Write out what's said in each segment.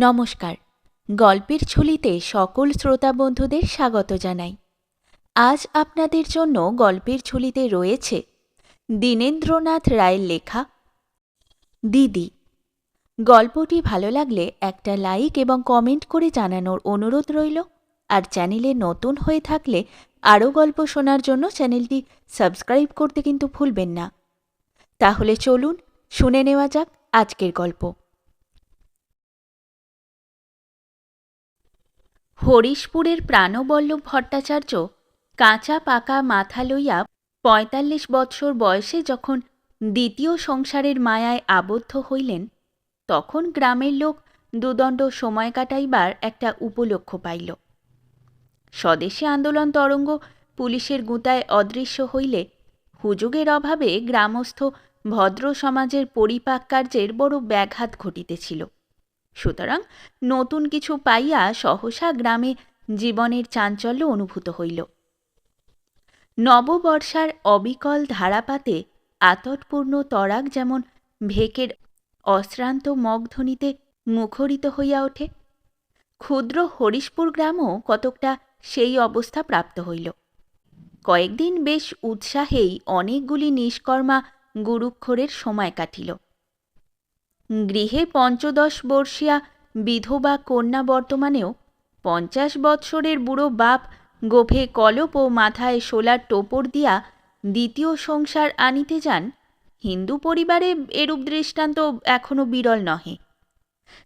নমস্কার। গল্পের ঝুলিতে সকল শ্রোতা বন্ধুদের স্বাগত জানাই। আজ আপনাদের জন্য গল্পের ঝুলিতে রয়েছে দীনেন্দ্রনাথ রায়ের লেখা, দিদি। গল্পটি ভালো লাগলে একটা লাইক এবং কমেন্ট করে জানানোর অনুরোধ রইল। আর চ্যানেলে নতুন হয়ে থাকলে আরও গল্প শোনার জন্য চ্যানেলটি সাবস্ক্রাইব করতে কিন্তু ভুলবেন না। তাহলে চলুন শুনে নেওয়া যাক আজকের গল্প। হরিশপুরের প্রাণবল্লভ ভট্টাচার্য কাঁচা পাকা মাথা লইয়া পঁয়তাল্লিশ বৎসর বয়সে যখন দ্বিতীয় সংসারের মায়ায় আবদ্ধ হইলেন, তখন গ্রামের লোক দুদণ্ড সময় কাটাইবার একটা উপলক্ষ পাইল। স্বদেশী আন্দোলন তরঙ্গ পুলিশের গুঁতায় অদৃশ্য হইলে হুজুগের অভাবে গ্রামস্থ ভদ্র সমাজের পরিপাক কার্যের বড় ব্যাঘাত ঘটিতেছিল। সুতরাং নতুন কিছু পাইয়া সহসা গ্রামে জীবনের চাঞ্চল্য অনুভূত হইল। নববর্ষার অবিকল ধারাপাতে আতটপূর্ণ তরাগ যেমন ভেকের অশ্রান্ত মগধ্বনিতে মুখরিত হইয়া ওঠে, ক্ষুদ্র হরিশপুর গ্রামও কতকটা সেই অবস্থা প্রাপ্ত হইল। কয়েকদিন বেশ উৎসাহেই অনেকগুলি নিষ্কর্মা গুরুক্ষরের সময় কাটিল। গৃহে পঞ্চদশ বর্ষিয়া বিধবা কন্যা বর্তমানেও পঞ্চাশ বৎসরের বুড়ো বাপ গোফে কলপ ও মাথায় শোলার টোপর দিয়া দ্বিতীয় সংসার আনিতে যান, হিন্দু পরিবারে এরূপ দৃষ্টান্ত এখনও বিরল নহে।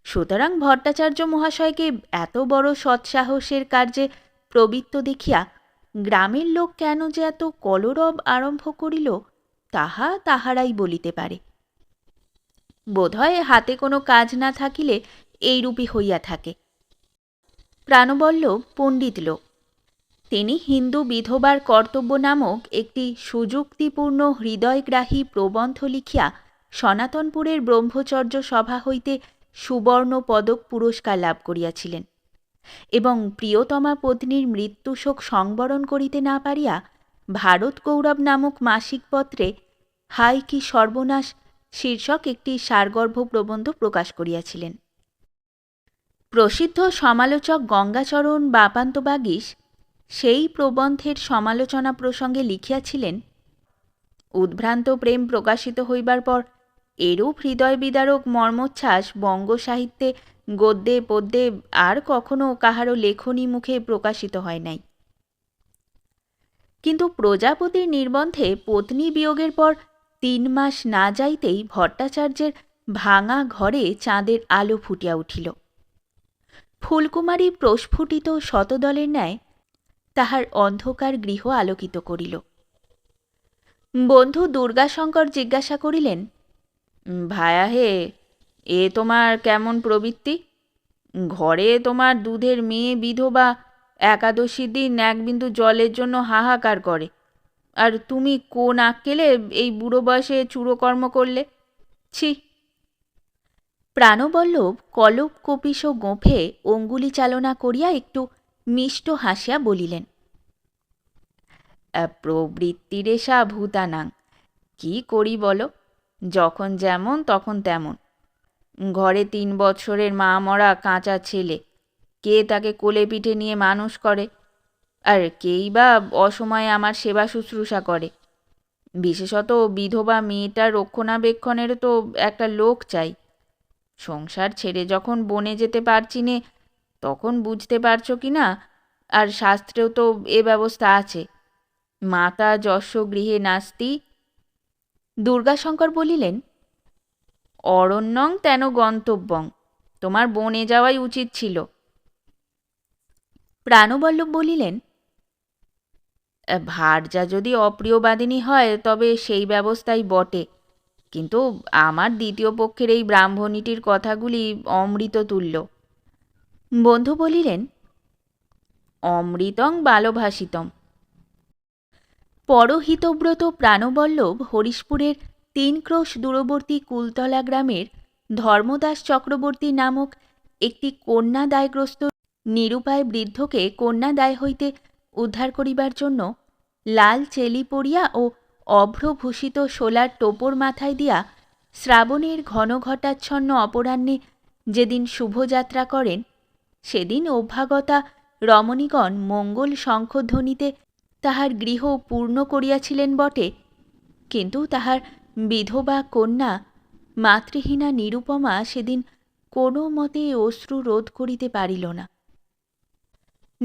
সুতরাং ভট্টাচার্য মহাশয়কে এত বড় সৎসাহসের কার্যে প্রবৃত্ত দেখিয়া গ্রামের লোক কেন যে এত কলরব আরম্ভ করিল, তাহা তাহারাই বলিতে পারে। বোধহয় হাতে কোনো কাজ না থাকিলে এইরূপই হইয়া থাকে। প্রাণবল্ল পণ্ডিত লোক। তিনি হিন্দু বিধবার কর্তব্য নামক একটি সুযুক্তিপূর্ণ হৃদয়গ্রাহী প্রবন্ধ লিখিয়া সনাতনপুরের ব্রহ্মচর্য সভা হইতে সুবর্ণ পদক পুরস্কার লাভ করিয়াছিলেন এবং প্রিয়তমা পত্নীর মৃত্যুশোক সংবরণ করিতে না পারিয়া ভারত গৌরব নামক মাসিক পত্রে, হাই কি সর্বনাশ শীর্ষক একটি সারগর্ভ প্রবন্ধ প্রকাশ করিয়াছিলেন। প্রসিদ্ধ সমালোচক গঙ্গাচরণ বাপান্ত বাগিস সেই প্রবন্ধের সমালোচনা প্রসঙ্গে লিখিয়াছিলেন, উদ্ভ্রান্ত প্রেম প্রকাশিত হইবার পর এরূপ হৃদয় বিদারক মর্মোচ্ছ্বাস বঙ্গ সাহিত্যে গদ্যে পদ্যে আর কখনো কাহারও লেখনী মুখে প্রকাশিত হয় নাই। কিন্তু প্রজাপতির নির্বন্ধে পত্নী বিয়োগের পর তিন মাস না যাইতেই ভট্টাচার্যের ভাঙা ঘরে চাঁদের আলো ফুটিয়া উঠিল। ফুলকুমারী প্রস্ফুটিত শতদলের ন্যায় তাহার অন্ধকার গৃহ আলোকিত করিল। বন্ধু দুর্গাশঙ্কর জিজ্ঞাসা করিলেন, ভায়া হে, এ তোমার কেমন প্রবৃত্তি? ঘরে তোমার দুধের মেয়ে বিধবা একাদশী দিন এক বিন্দু জলের জন্য হাহাকার করে। আর তুমি কোন আক্কেলে এই বুড়ো বয়সে চুরোকর্ম করলে? ছি। প্রাণবল্লভ কলপ কপিস গোঁফে অঙ্গুলি চালনা করিয়া একটু মিষ্ট হাসিয়া বলিলেন প্রবৃত্তিরেশা ভূতানাং কি করি বলো? যখন যেমন, তখন তেমন। ঘরে তিন বছরের মা মরা কাঁচা ছেলে, কে তাকে কোলে পিঠে নিয়ে মানুষ করে? আর কেই বা অসময়ে আমার সেবা শুশ্রূষা করে। বিশেষত বিধবা মেয়েটার রক্ষণাবেক্ষণের তো একটা লোক চাই। সংসার ছেড়ে যখন বনে যেতে পারছি নে, তখন বুঝতে পারছ কি না? আর শাস্ত্রেও তো এ ব্যবস্থা আছে। মাতা যশ গৃহে নাস্তি। দুর্গাশঙ্কর বলিলেন, অরণ্যং তেন গন্তব্যং, তোমার বনে যাওয়াই উচিত ছিল। প্রাণবল্লভ বলিলেন ভারজা যদি অপ্রিয়বাদিনী হয়, তবে সেই ব্যবস্থাই বটে। কিন্তু আমার দ্বিতীয় পক্ষের এই ব্রাহ্মণীটির কথাগুলি অমৃত তুল্য বন্ধু বলিলেন, অমৃতং বালভাসিতম। পরহিতব্রত প্রাণবল্লভ হরিশপুরের তিন ক্রোশ দূরবর্তী কুলতলা গ্রামের ধর্মদাস চক্রবর্তী নামক একটি কন্যা দায়গ্রস্ত নিরুপায় বৃদ্ধকে কন্যা দায় হইতে উদ্ধার করিবার জন্য লাল চেলি পড়িয়া ও অভ্রভূষিত শোলার টোপর মাথায় দিয়া শ্রাবণের ঘন ঘটাচ্ছন্ন অপরাহ্নে যেদিন শুভযাত্রা করেন, সেদিন অভ্যাগতা রমণীগণ মঙ্গল শঙ্খধ্বনিতে তাহার গৃহ পূর্ণ করিয়াছিলেন বটে, কিন্তু তাহার বিধবা কন্যা মাতৃহীনা নিরুপমা সেদিন কোনো মতে অশ্রু রোধ করিতে পারিল না।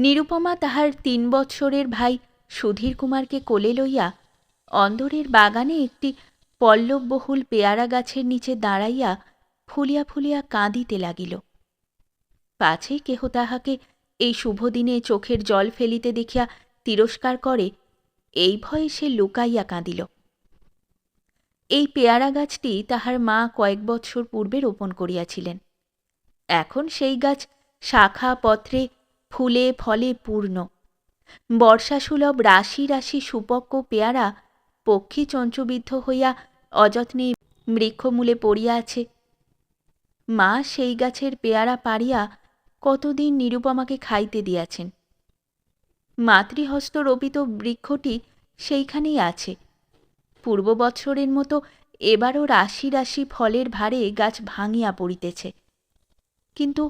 নিরুপমা তাহার তিন বৎসরের ভাই সুধীর কুমারকে কোলে লইয়া অন্দরের বাগানে একটি পল্লববহুল পেয়ারা গাছের নিচে দাঁড়াইয়া ফুলিয়া ফুলিয়া কাঁদিতে লাগিল। পাছে কেহ তাহাকে এই শুভ দিনে চোখের জল ফেলিতে দেখিয়া তিরস্কার করে, এই ভয়ে সে লুকাইয়া কাঁদিল। এই পেয়ারা গাছটি তাহার মা কয়েক বৎসর পূর্বে রোপণ করিয়াছিলেন। এখন সেই গাছ শাখা, পত্রে ফুলে ফলে পূর্ণ। বর্ষাসুলভ রাশি রাশি সুপক্ক পেয়ারা পক্ষী চঞ্চবিদ্ধ হইয়া অযত্নে বৃক্ষমূলে পড়িয়া আছে। মা সেই গাছের পেয়ারা পাড়িয়া কতদিন নিরুপমাকে খাইতে দিয়াছেন। মাতৃহস্ত রোপিত বৃক্ষটি সেইখানেই আছে। পূর্ব বৎসরের মতো এবারও রাশি রাশি ফলের ভারে গাছ ভাঙিয়া পড়িতেছে। কিন্তু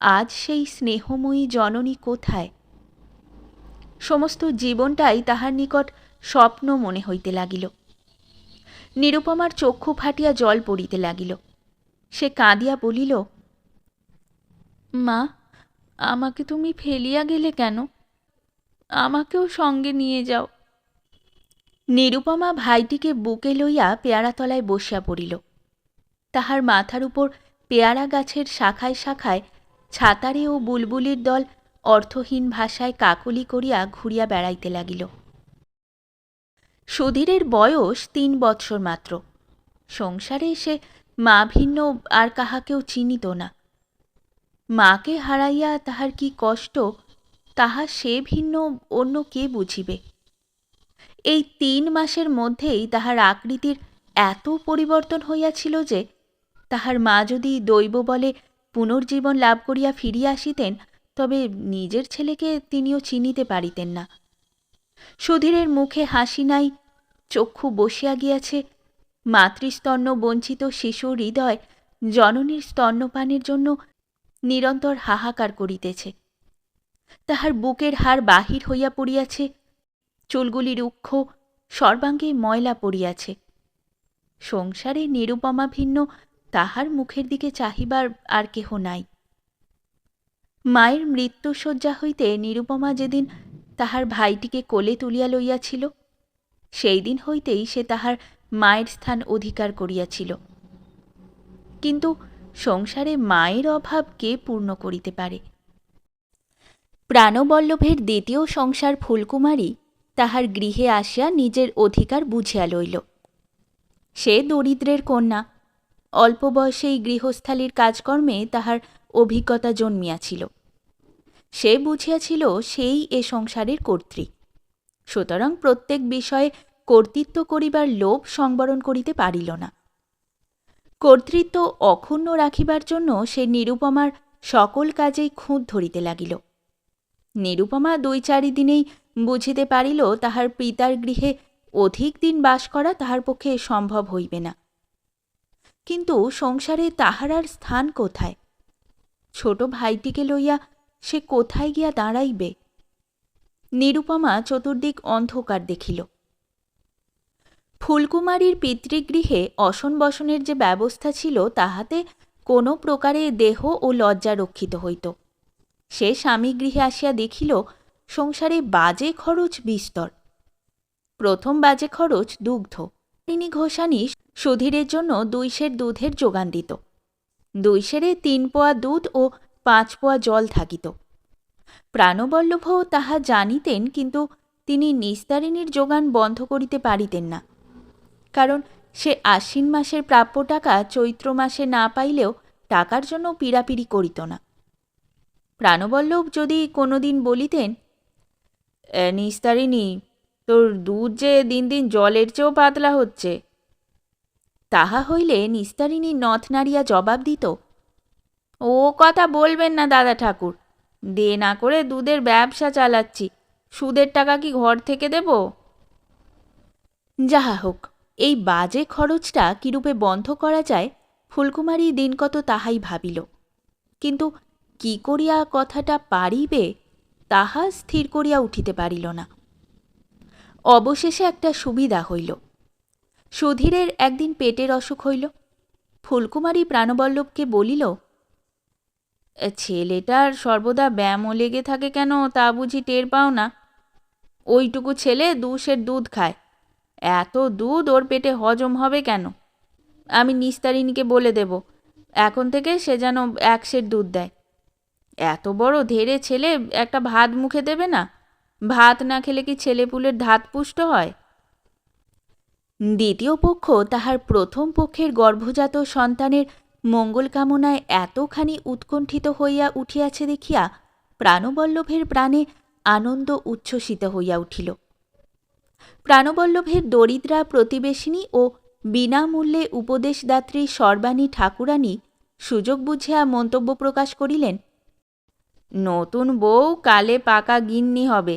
আজ সেই স্নেহময়ী জননী কোথায়? সমস্ত জীবনটাই তাহার নিকট স্বপ্ন মনে হইতে লাগিল। নিরুপমার চক্ষু ফাটিয়া জল পড়িতে লাগিল। সে কাঁদিয়া বলিল, মা, আমাকে তুমি ফেলিয়া গেলে কেন? আমাকেও সঙ্গে নিয়ে যাও। নিরুপমা ভাইটিকে বুকে লইয়া পেয়ারাতলায় বসিয়া পড়িল। তাহার মাথার উপর পেয়ারা গাছের শাখায় শাখায় ছাতারে ও বুলবুলির দল অর্থহীন ভাষায় কাকলি করিয়া ঘুরিয়া বেড়াইতে লাগিল। সুধীরের বয়স তিন বৎসর মাত্র। সংসারে এসে মা ভিন্ন আর কাহাকেও চিনিত না। মাকে হারাইয়া তাহার কি কষ্ট, তাহা সে ভিন্ন অন্য কে বুঝিবে। এই তিন মাসের মধ্যেই তাহার আকৃতির এত পরিবর্তন হইয়াছিল যে, তাহার মা যদি দৈব বলে পুনর্জীবন লাভ করিয়া ফিরিয়া আসিতেন, তবে নিজের ছেলেকে তিনিও চিনিতে পারিতেন না। সুধীরের মুখে হাসি নাই, চক্ষু বসিয়া গিয়াছে। মাতৃস্তন্য বঞ্চিত শিশু হৃদয় জননীর স্তন্যপানের জন্য নিরন্তর হাহাকার করিতেছে। তাহার বুকের হাড় বাহির হইয়া পড়িয়াছে, চুলগুলি রুক্ষ, সর্বাঙ্গে ময়লা পড়িয়াছে। সংসারে নিরুপমা ভিন্ন তাহার মুখের দিকে চাহিবার আর কেহ নাই। মায়ের মৃত্যুশয্যা হইতে নিরুপমা যেদিন তাহার ভাইটিকে কোলে তুলিয়া লইয়াছিল সেই দিন হইতেই সে তাহার মায়ের স্থান অধিকার করিয়াছিল। কিন্তু সংসারে মায়ের অভাব কে পূর্ণ করিতে পারে? প্রাণবল্লভের দ্বিতীয় সংসার ফুলকুমারী তাহার গৃহে আসিয়া নিজের অধিকার বুঝিয়া লইল। সে দরিদ্রের কন্যা অল্প বয়সেই গৃহস্থালির কাজকর্মে তাহার অভিজ্ঞতা জন্মিয়াছিল। সে বুঝিয়াছিল সেই এ সংসারের কর্ত্রী। সুতরাং প্রত্যেক বিষয়ে কর্তৃত্ব করিবার লোভ সংবরণ করিতে পারিল না। কর্তৃত্ব অক্ষুণ্ণ রাখিবার জন্য সে নিরুপমার সকল কাজেই খুঁত ধরিতে লাগিল। নিরুপমা দুই চারি দিনেই বুঝিতে পারিল তাহার পিতার গৃহে অধিক দিন বাস করা তাহার পক্ষে সম্ভব হইবে না। কিন্তু সংসারে তাহার আর স্থান কোথায়? ছোট ভাইটিকে লইয়া সে কোথায় গিয়া দাঁড়াইবে? নিরুপমা চতুর্দিক অন্ধকার দেখিল। ফুলকুমারীর পিতৃগৃহে অসন বসনের যে ব্যবস্থা ছিল, তাহাতে কোনো প্রকারে দেহ ও লজ্জা রক্ষিত হইত। সে স্বামী গৃহে আসিয়া দেখিল, সংসারে বাজে খরচ বিস্তর। প্রথম বাজে খরচ দুগ্ধ। তিনি ঘোষানি সুধীরের জন্য দুই সের দুধের যোগান দিত। দুই সেরে তিন পোয়া দুধ ও পাঁচ পোয়া জল থাকিত। প্রাণবল্লভও তাহা জানিতেন কিন্তু তিনি নিস্তারিণীর যোগান বন্ধ করিতে পারিতেন না। কারণ সে আশ্বিন মাসের প্রাপ্য টাকা চৈত্র মাসে না পাইলেও টাকার জন্য পীড়াপিড়ি করিত না। প্রাণবল্লভ যদি কোনোদিন বলিতেন নিস্তারিণী তোর দুধ যে দিন দিন জলের চেয়েও পাতলা হচ্ছে। তাহা হইলে নিস্তারিণী নথ নাড়িয়া জবাব দিত, ও কথা বলবেন না দাদা ঠাকুর, দে না করে দুধের ব্যবসা চালাচ্ছি, সুদের টাকা কি ঘর থেকে দেব? যাহা হোক, এই বাজে খরচটা কিরূপে বন্ধ করা যায়, ফুলকুমারী দিনকত তাহাই ভাবিল। কিন্তু কি করিয়া কথাটা পারিবে, তাহা স্থির করিয়া উঠিতে পারিল না। অবশেষে একটা সুবিধা হইল। সুধীরের একদিন পেটের অসুখ হইল। ফুলকুমারী প্রাণবল্লভকে বলিল ছেলেটার সর্বদা ব্যায়ামও লেগে থাকে কেন তা বুঝি টের পাও না। ওইটুকু ছেলে দুশের দুধ খায়। এত দুধ ওর পেটে হজম হবে কেন? আমি নিস্তারিণীকে বলে দেব, এখন থেকে সে যেন এক সের দুধ দেয়। এত বড় ধেড়ে ছেলে একটা ভাত মুখে দেবে না? ভাত না খেলে কি ছেলেপুলের ধাত পুষ্ট হয়? দ্বিতীয় পক্ষ তাহার প্রথম পক্ষের গর্ভজাত সন্তানের মঙ্গল কামনায় এতখানি উৎকণ্ঠিত হইয়া উঠিয়াছে দেখিয়া প্রাণবল্লভের প্রাণে আনন্দ উচ্ছ্বসিত হইয়া উঠিল। প্রাণবল্লভের দরিদ্রা প্রতিবেশিনী ও বিনামূল্যে উপদেশদাত্রী সর্বাণী ঠাকুরানী সুযোগ বুঝিয়া মন্তব্য প্রকাশ করিলেন নতুন বউ কালে পাকা গিন্নি হবে।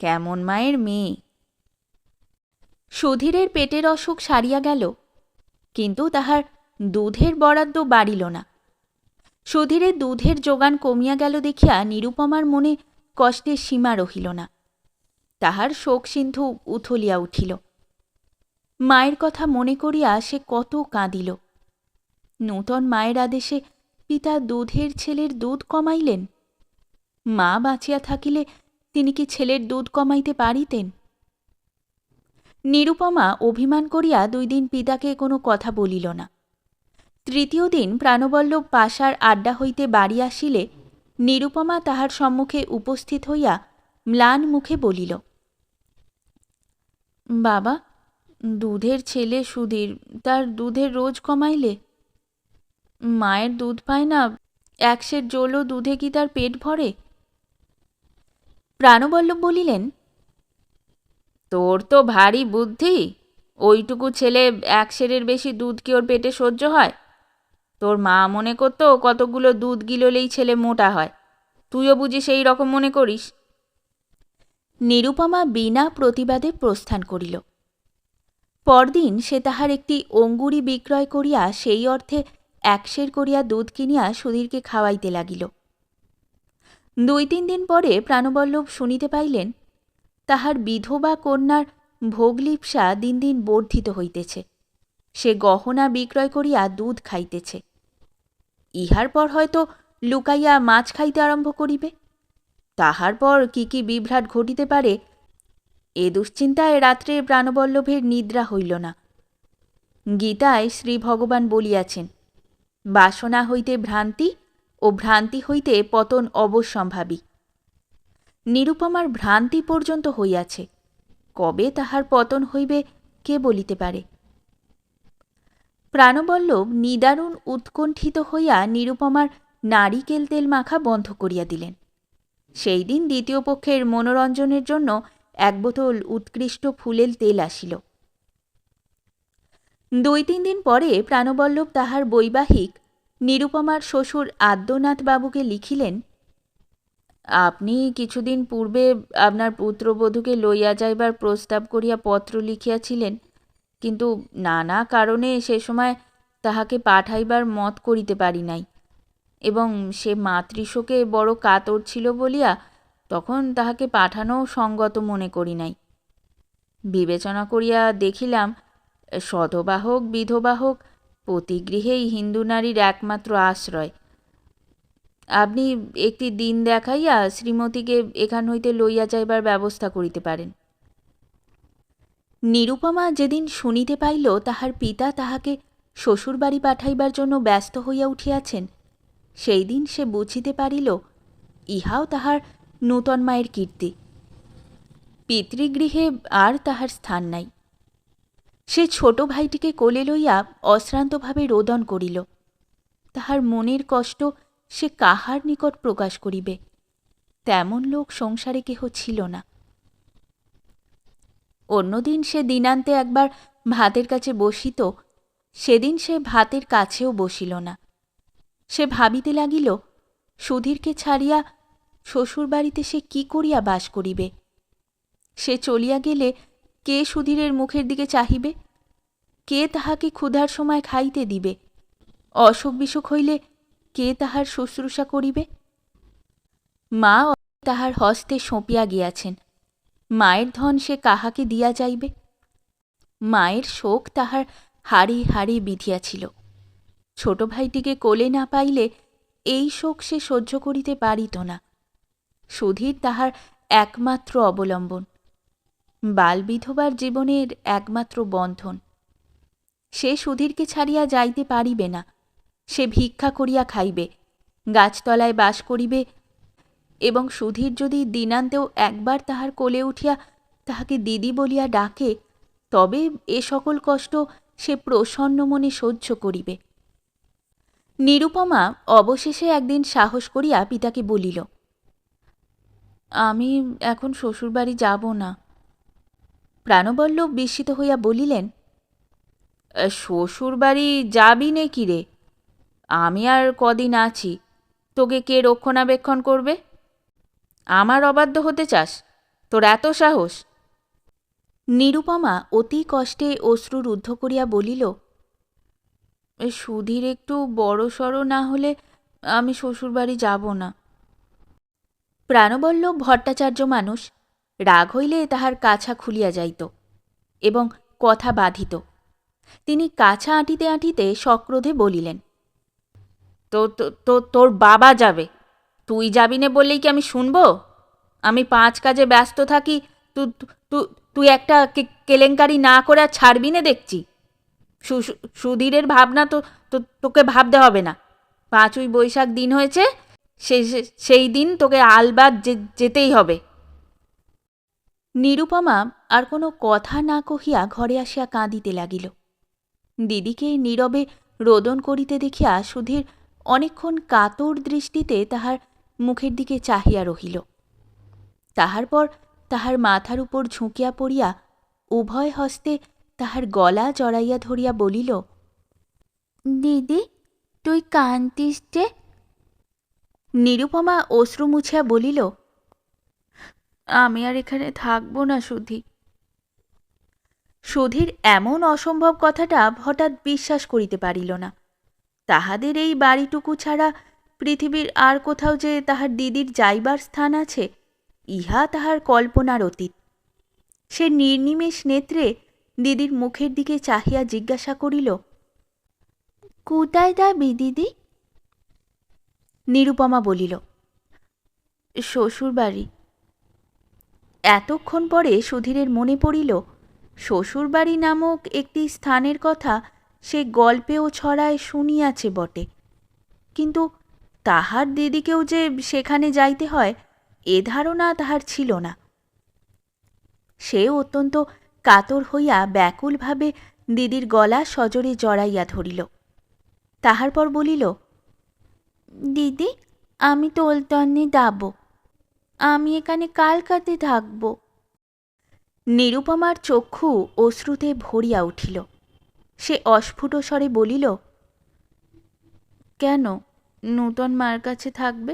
কেমন মায়ের মেয়ে? সুধীরের পেটের অসুখ সারিয়া গেল, কিন্তু তাহার দুধের বরাদ্দ বাড়িল না। সুধীরের দুধের যোগান কমিয়া গেল দেখিয়া নিরুপমার মনে কষ্টের সীমা রহিল না। তাহার শোক সিন্ধু উথলিয়া উঠিল। মায়ের কথা মনে করিয়া সে কত কাঁদিল। নূতন মায়ের আদেশে পিতা দুধের ছেলের দুধ কমাইলেন? মা বাঁচিয়া থাকিলে তিনি কি ছেলের দুধ কমাইতে পারিতেন? নিরুপমা অভিমান করিয়া দুই দিন পিতাকে কোনো কথা বলিল না। তৃতীয় দিন প্রাণবল্লভ পাশার আড্ডা হইতে বাড়ি আসিলে নিরুপমা তাহার সম্মুখে উপস্থিত হইয়া ম্লান মুখে বলিল, বাবা, দুধের ছেলে সুধীর, তার দুধের রোজ কমাইলে? মায়ের দুধ পায় না, এক একশের জোলও দুধে কি তার পেট ভরে? প্রাণবল্লভ বলিলেন, তোর তো ভারী বুদ্ধি। ওইটুকু ছেলে এক সেরের বেশি দুধ কি ওর পেটে সহ্য হয়? তোর মা মনে করতো কতগুলো দুধ গিললেই ছেলে মোটা হয়। তুইও বুঝি সেই রকম মনে করিস? নিরুপমা বিনা প্রতিবাদে প্রস্থান করিল। পরদিন সে তাহার একটি অঙ্গুরি বিক্রয় করিয়া সেই অর্থে একশের করিয়া দুধ কিনিয়া সুধীরকে খাওয়াইতে লাগিল। দুই তিন দিন পরে প্রাণবল্লভ শুনিতে পাইলেন, তাহার বিধবা কন্যার ভোগলিপসা দিন দিন বর্ধিত হইতেছে। সে গহনা বিক্রয় করিয়া দুধ খাইতেছে। ইহার পর হয়তো লুকাইয়া মাছ খাইতে আরম্ভ করিবে। তাহার পর কি কি বিভ্রাট ঘটিতে পারে, এ দুশ্চিন্তায় রাত্রে প্রাণবল্লভের নিদ্রা হইল না। গীতায় শ্রী ভগবান বলিয়াছেন, বাসনা হইতে ভ্রান্তি ও ভ্রান্তি হইতে পতন অবশ্যম্ভাবী। নিরুপমার ভ্রান্তি পর্যন্ত হইয়াছে, কবে তাহার পতন হইবে কে বলিতে পারে? প্রাণবল্লভ নিদারুণ উৎকণ্ঠিত হইয়া নিরুপমার নারিকেল তেল মাখা বন্ধ করিয়া দিলেন। সেই দিন দ্বিতীয় পক্ষের মনোরঞ্জনের জন্য এক বোতল উৎকৃষ্ট ফুলের তেল আসিল। দুই তিন দিন পরে প্রাণবল্লভ তাহার বৈবাহিক নিরুপমার শ্বশুর আদ্যনাথ বাবুকে লিখিলেন, আপনি কিছুদিন পূর্বে আপনার পুত্রবধূকে লইয়া যাইবার প্রস্তাব করিয়া পত্র লিখিয়াছিলেন, কিন্তু নানা কারণে সে সময় তাহাকে পাঠাইবার মত করিতে পারি নাই এবং সে মাতৃশোকে বড় কাতর ছিল বলিয়া তখন তাহাকে পাঠানো সঙ্গত মনে করি নাই। বিবেচনা করিয়া দেখিলাম সধবা হোক বিধবা হোক প্রতিগৃহেই হিন্দু নারীর একমাত্র আশ্রয়। আপনি একটি দিন দেখাইয়া শ্রীমতীকে এখান হইতে লইয়া যাইবার ব্যবস্থা করিতে পারেন। নিরুপমা যেদিন শুনিতে পাইল, তাহার পিতা তাহাকে শ্বশুরবাড়ি পাঠাইবার জন্য ব্যস্ত হইয়া উঠিয়াছেন, সেই দিন সে বুঝিতে পারিল, ইহাও তাহার নূতন মায়ের কীর্তি। পিতৃগৃহে আর তাহার স্থান নাই। সে ছোট ভাইটিকে কোলে লইয়া অশ্রান্তভাবে রোদন করিল। তাহার মনের কষ্ট সে কাহার নিকট প্রকাশ করিবে? তেমন লোক সংসারে কেহ ছিল না। অন্যদিন সে দিনান্তে একবার ভাতের কাছে বসিত, সেদিন সে ভাতের কাছেও বসিল না। সে ভাবিতে লাগিল, সুধীরকে ছাড়িয়া শ্বশুরবাড়িতে সে কি করিয়া বাস করিবে? সে চলিয়া গেলে কে সুধীরের মুখের দিকে চাহিবে? কে তাহাকে ক্ষুধার সময় খাইতে দিবে? অসুখ বিসুখ হইলে কে তাহার শুশ্রূষা করিবে? মা তাহার হস্তে সঁপিয়া গিয়াছেন। মায়ের ধন সে কাহাকে দিয়া যাইবে? মায়ের শোক তাহার হাড়ি হাড়ি বিধিয়াছিল। ছোট ভাইটিকে কোলে না পাইলে এই শোক সে সহ্য করিতে পারিত না। সুধীর তাহার একমাত্র অবলম্বন। বালবিধবার জীবনের একমাত্র বন্ধন। সে সুধীরকে ছাড়িয়া যাইতে পারিবে না। সে ভিক্ষা করিয়া খাইবে, গাছতলায় বাস করিবে এবং সুধীর যদি দিনান্তেও একবার তাহার কোলে উঠিয়া তাহাকে দিদি বলিয়া ডাকে, তবে এ সকল কষ্ট সে প্রসন্ন মনে সহ্য করিবে। নিরুপমা অবশেষে একদিন সাহস করিয়া পিতাকে বলিল, আমি এখন শ্বশুরবাড়ি যাব না। প্রাণবল্লভ বিস্মিত হইয়া বলিলেন শ্বশুরবাড়ি যাবি নে কি রে? আমি আর কদিন আছি, তোকে কে রক্ষণাবেক্ষণ করবে? আমার অবাধ্য হতে চাস, তোর এত সাহস? নিরুপমা অতি কষ্টে অশ্রু রুদ্ধ করিয়া বলিল সুধীর একটু বড় সড়ো না হলে আমি শ্বশুরবাড়ি যাব না। প্রাণবল্লভ ভট্টাচার্য মানুষ রাগ হইলে তাহার কাছা খুলিয়া যাইত এবং কথা বাধিত। তিনি কাছা আঁটিতে আঁটিতে সক্রোধে বলিলেন, তো তো তোর বাবা যাবে। তুই যাবি না বললেই কি আমি শুনব? আমি পাঁচ কাজে ব্যস্ত থাকি তুই একটা কেলেঙ্কারি না করে আর ছাড়বি না দেখছি। সুধীরের ভাবনা তো তোকে ভাবতে হবে না। পাঁচই বৈশাখ দিন হয়েছে সেই দিন তোকে আলবাদ যেতেই হবে। নিরুপমা আর কোনো কথা না কহিয়া ঘরে আসিয়া কাঁদিতে লাগিল। দিদিকে নীরবে রোদন করিতে দেখিয়া সুধীর অনেকক্ষণ কাতর দৃষ্টিতে তাহার মুখের দিকে চাহিয়া রহিল। তাহার পর তাহার মাথার উপর ঝুঁকিয়া পড়িয়া উভয় হস্তে তাহার গলা জড়াইয়া ধরিয়া বলিল দিদি তুই কান্তিস যে? নিরুপমা অশ্রু মুছিয়া বলিল আমি আর এখানে থাকব না, সুধি। সুধীর এমন অসম্ভব কথাটা হঠাৎ বিশ্বাস করিতে পারিল না। তাহাদের এই বাড়িটুকু ছাড়া পৃথিবীর আর কোথাও যে তাহার দিদির যাইবার স্থান আছে, ইহা তাহার কল্পনার অতীত। সে নির্নিমেষ নেত্রে দিদির মুখের দিকে চাহিয়া জিজ্ঞাসা করিল, কোথায় যাবি দিদি? নিরুপমা বলিল, শ্বশুরবাড়ি। এতক্ষণ পরে সুধীরের মনে পড়িল, শ্বশুরবাড়ি নামক একটি স্থানের কথা সে গল্পেও ছড়ায় শুনিয়াছে বটে। কিন্তু তাহার দিদিকেও যে সেখানে যাইতে হয়, এ ধারণা তাহার ছিল না। সে অত্যন্ত কাতর হইয়া ব্যাকুলভাবে দিদির গলা সজরে জড়াইয়া ধরিল। তাহার পর বলিল, দিদি, আমি তো ওলতন্নে দাব। আমি এখানে কালকাতে থাকব। নিরুপমার চক্ষু অশ্রুতে ভরিয়া উঠিল। সে অস্ফুট স্বরে বলিল, কেন? নূতন মার কাছে থাকবে?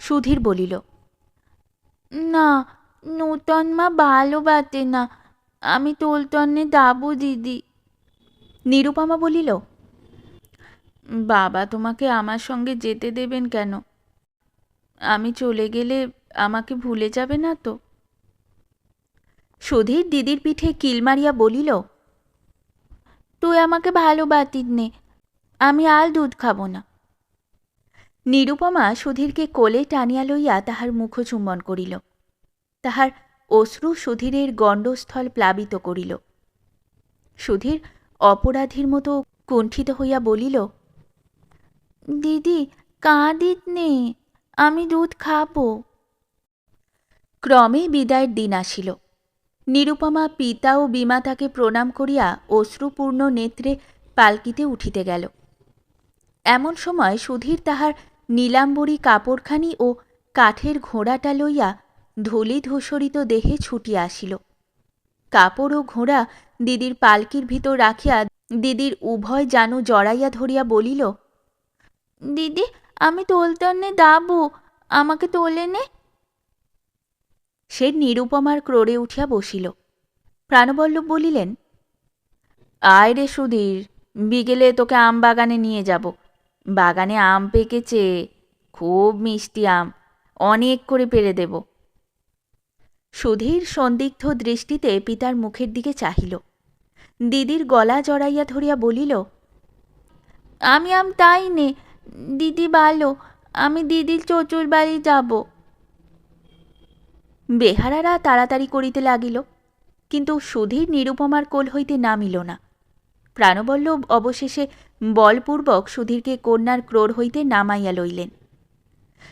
সুধীর বলিল, না, নূতন মা ভালো বাতে না। আমি তোলতন্নে দাবু দিদি। নিরুপমা বলিল, বাবা তোমাকে আমার সঙ্গে যেতে দেবেন কেন? আমি চলে গেলে আমাকে ভুলে যাবে না তো? সুধীর দিদির পিঠে কিল মারিয়া বলিল, তুই আমাকে ভালোবাতিস নে, আমি আর দুধ খাব না। নিরুপমা সুধীরকে কোলে টানিয়া লইয়া তাহার মুখ চুম্বন করিল। তাহার অশ্রু সুধীরের গণ্ডস্থল প্লাবিত করিল। সুধীর অপরাধীর মতো কুণ্ঠিত হইয়া বলিল, দিদি কাঁদিত নে আমি দুধ খাব। ক্রমে বিদায়ের দিন আসিল। নিরুপমা পিতা ও বিমাতাকে প্রণাম করিয়া অশ্রুপূর্ণ নেত্রে পালকিতে উঠিতে গেল। এমন সময় সুধীর তাহার নীলাম্বরী কাপড়খানি ও কাঠের ঘোড়াটা লইয়া ধূলি ধূসরিত দেহে ছুটিয়া আসিল। কাপড় ও ঘোড়া দিদির পালকির ভিতর রাখিয়া দিদির উভয় জানু জড়াইয়া ধরিয়া বলিল, দিদি আমি তোলতন্নে দাবু, আমাকে তোলে নে। সে নিরুপমার ক্রোড়ে উঠিয়া বসিল। প্রাণবল্লভ বলিলেন, আয় রে সুধীর, বিকেলে তোকে আম বাগানে নিয়ে যাব। বাগানে আম পেকেছে খুব মিষ্টি আম, অনেক করে পেরে দেব সুধীর সন্দিগ্ধ দৃষ্টিতে পিতার মুখের দিকে চাহিল। দিদির গলা জড়াইয়া ধরিয়া বলিল, আমি আম তাই নে দিদি ভালো, আমি দিদির চচুর বাড়ি যাব। বেহারারা তাড়াতাড়ি করিতে লাগিল, কিন্তু সুধীর নিরুপমার কোল হইতে নামিল না। প্রাণবল্লভ অবশেষে বলপূর্বক সুধীরকে কন্যার ক্রোড় হইতে নামাইয়া লইলেন।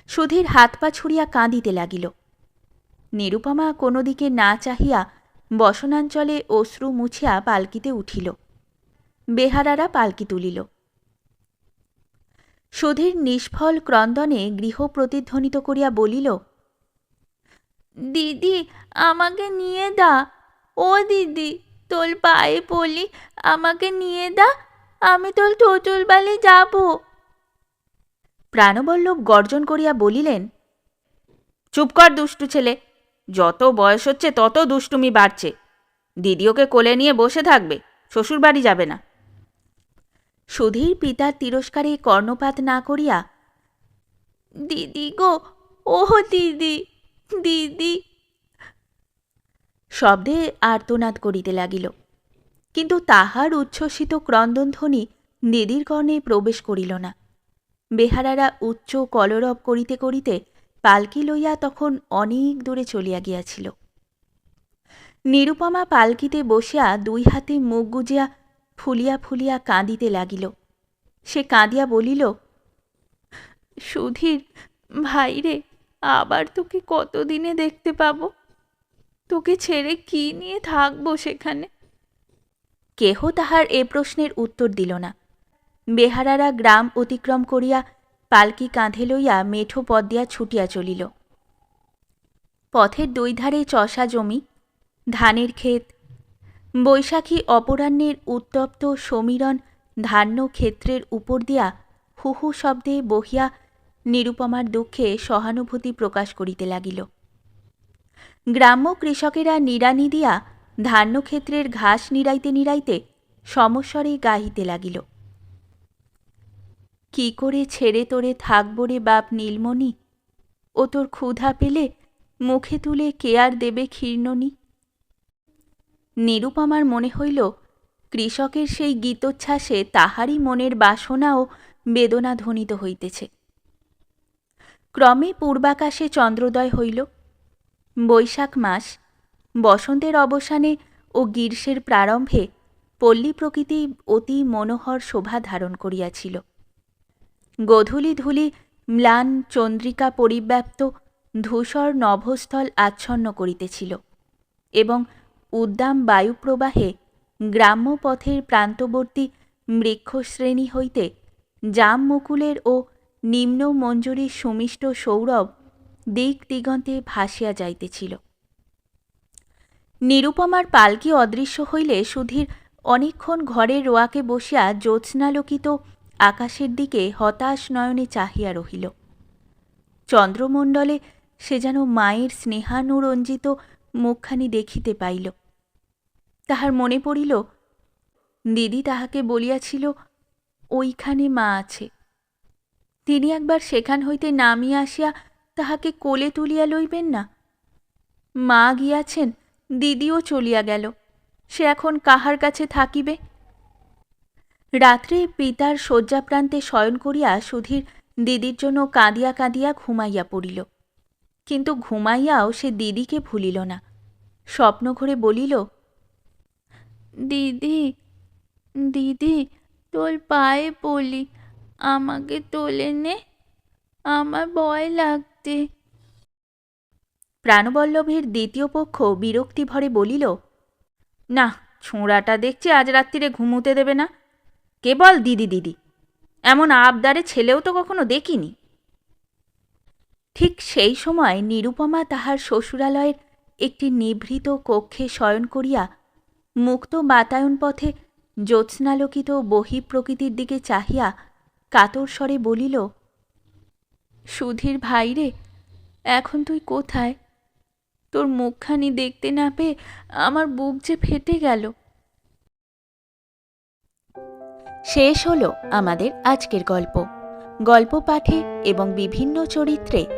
সুধীর হাত পা ছুড়িয়া কাঁদিতে লাগিল। নিরুপমা কোনো দিকে না চাহিয়া বসনাঞ্চলে অশ্রু মুছিয়া পালকিতে উঠিল। বেহারারা পালকি তুলিল। সুধীর নিষ্ফল ক্রন্দনে গৃহ প্রতিধ্বনিত করিয়া বলিল, দিদি, আমাকে নিয়ে দা। ও দিদি, তোর পায়ে পড়লি, আমাকে নিয়ে দা। আমি তোর টোটুল বালি যাব। প্রাণবল্লভ গর্জন করিয়া বলিলেন, চুপ কর দুষ্টু ছেলে, যত বয়স হচ্ছে তত দুষ্টুমি বাড়ছে। দিদি ওকে কোলে নিয়ে বসে থাকবে শ্বশুর বাড়ি যাবে না। সুধীর পিতার তিরস্কারে কর্ণপাত না করিয়া, দিদি গো ও দিদি দিদি! শব্দে আর্তনাদ করিতে লাগিল। কিন্তু তাহার উচ্ছ্বসিত ক্রন্দনধ্বনি দিদির কর্ণে প্রবেশ করিল না। বেহারারা উচ্চ কলরব করিতে করিতে পালকি লইয়া তখন অনেক দূরে চলিয়া গিয়াছিল। নিরুপমা পালকিতে বসিয়া দুই হাতে মুখ গুজিয়া ফুলিয়া ফুলিয়া কাঁদিতে লাগিল। সে কাঁদিয়া বলিল, সুধীর ভাইরে আবার তোকে কতদিনে দেখতে পাবো? তোকে ছেড়ে কি নিয়ে থাকব সেখানে? কেহ তাহার এ প্রশ্নের উত্তর দিল না। বেহারারা গ্রাম অতিক্রম করিয়া পালকি কাঁধে লইয়া মেঠো পথ দিয়া ছুটিয়া চলিল। পথের দুই ধারে চষা জমি, ধানের ক্ষেত বৈশাখী অপরাহ্নের উত্তপ্ত সমীরণ ধান্য ক্ষেত্রের উপর দিয়া হু হু শব্দে বহিয়া নিরুপমার দুঃখে সহানুভূতি প্রকাশ করিতে লাগিল। গ্রাম্য কৃষকেরা নিড়ানি দিয়া ধান্যক্ষেত্রের ঘাস নিড়াইতে নিড়াইতে সমস্বরে গাহিতে লাগিল। কি করে ছেড়ে তোরে থাকব রে বাপ নীলমণি? ও তোর ক্ষুধা পেলে মুখে তুলে কেয়ার দেবে ক্ষীর্ণনি নিরুপমার মনে হইল, কৃষকের সেই গীতোচ্ছ্বাসে তাহারই মনের বাসনাও বেদনা ধ্বনিত হইতেছে। ক্রমে পূর্বাকাশে চন্দ্রোদয় হইল। বৈশাখ মাস, বসন্তের অবসানে ও গ্রীষ্মের প্রারম্ভে পল্লী প্রকৃতি অতি মনোহর শোভা ধারণ করিয়াছিল। গধূলি ধূলি, ম্লান চন্দ্রিকা পরিব্যাপ্ত ধূসর নভস্থল আচ্ছন্ন করিতেছিল এবং উদ্দাম বায়ুপ্রবাহে গ্রাম্য পথের প্রান্তবর্তী বৃক্ষশ্রেণী হইতে জাম মুকুলের ও নিম্ন মঞ্জুরির সুমিষ্ট সৌরভ দিক দিগন্তে ভাসিয়া যাইতেছিল। নিরুপমার পালকি অদৃশ্য হইলে সুধীর অনেকক্ষণ ঘরের রোয়াকে বসিয়া জ্যোৎস্নালোকিত আকাশের দিকে হতাশ নয়নে চাহিয়া রহিল। চন্দ্রমণ্ডলে সে যেন মায়ের স্নেহানুরঞ্জিত মুখখানি দেখিতে পাইল। তাহার মনে পড়িল, দিদি তাহাকে বলিয়াছিল, ওইখানে মা আছে। তিনি একবার সেখান হইতে নামিয়া আসিয়া তাহাকে কোলে তুলিয়া লইবেন না। মা গিয়াছেন, দিদিও চলিয়া গেল। সে এখন কাহার কাছে থাকিবে? রাত্রে পিতার শয্যাপ্রান্তে শয়ন করিয়া সুধীর দিদির জন্য কাঁদিয়া কাঁদিয়া ঘুমাইয়া পড়িল। কিন্তু ঘুমাইয়াও সে দিদিকে ভুলিল না। স্বপ্ন ঘরে বলিল, দিদি দিদি, তোর পায়ে পড়লি আমাকে তোলে নে, আমার ভয় লাগতে প্রাণবল্লভের দ্বিতীয় পক্ষ বিরক্তিভরে বলিল, না, ছোঁড়াটা দেখছি আজ রাত্রিরে ঘুমুতে দেবে না। কেবল দিদি দিদি, এমন আবদারে ছেলেও তো কখনো দেখিনি। ঠিক সেই সময় নিরুপমা তাহার শ্বশুরালয়ের একটি নিভৃত কক্ষে শয়ন করিয়া মুক্ত বাতায়ন পথে জ্যোৎস্নালোকিত বহি প্রকৃতির দিকে চাহিয়া কাতর স্বরে বলিল, সুধীর ভাইরে এখন তুই কোথায়? তোর মুখখানি দেখতে না পেয়ে আমার বুক যে ফেটে গেল। শেষ হলো আমাদের আজকের গল্প। গল্প পাঠে এবং বিভিন্ন চরিত্রে